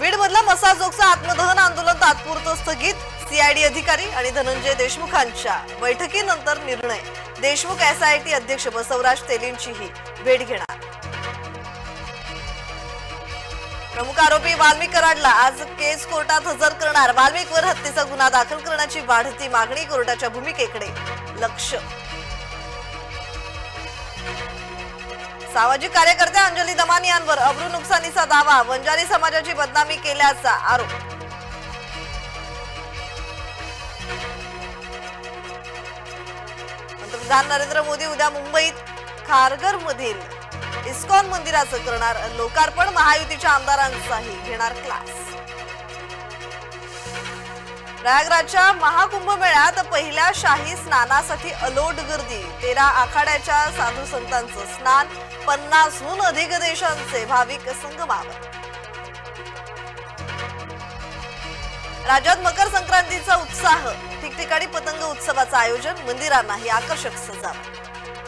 बीडमधला मसा जोगचं आत्मदहन आंदोलन तात्पुरतं स्थगित. सीआयडी अधिकारी आणि धनंजय देशमुखांच्या बैठकीनंतर निर्णय. देशमुख एसआयटी अध्यक्ष बसवराज तेलींचीही भेट घेणार. प्रमुख आरोपी वाल्मिक कराडला आज केस कोर्टात हजर करणार. वाल्मिकवर हत्येचा गुन्हा दाखल करण्याची वाढती मागणी कोर्टाच्या भूमिकेकडे. लक्ष सामाजिक कार्यकर्त्या अंजली दमानी यांवर अब्रू नुकसानीचा दावा वंजारी समाजाची बदनामी केल्याचा आरोप. पंतप्रधान नरेंद्र मोदी उद्या मुंबईत खारघर मधील इस्कॉन मंदिराचं करणार लोकार्पण. महायुतीच्या आमदारांचाही घेणार क्लास प्रयागराजच्या महाकुंभ मेळ्यात पहिल्या शाही स्नानासाठी अलोट गर्दी. तेरा आखाड्याच्या साधू संतांचं स्नान पन्नासहून अधिक देशांचे भाविक संगमावर. राज्यात मकर संक्रांतीचा उत्साह. ठिकठिकाणी पतंग उत्सवाचं आयोजन मंदिरांनाही आकर्षक सजावट.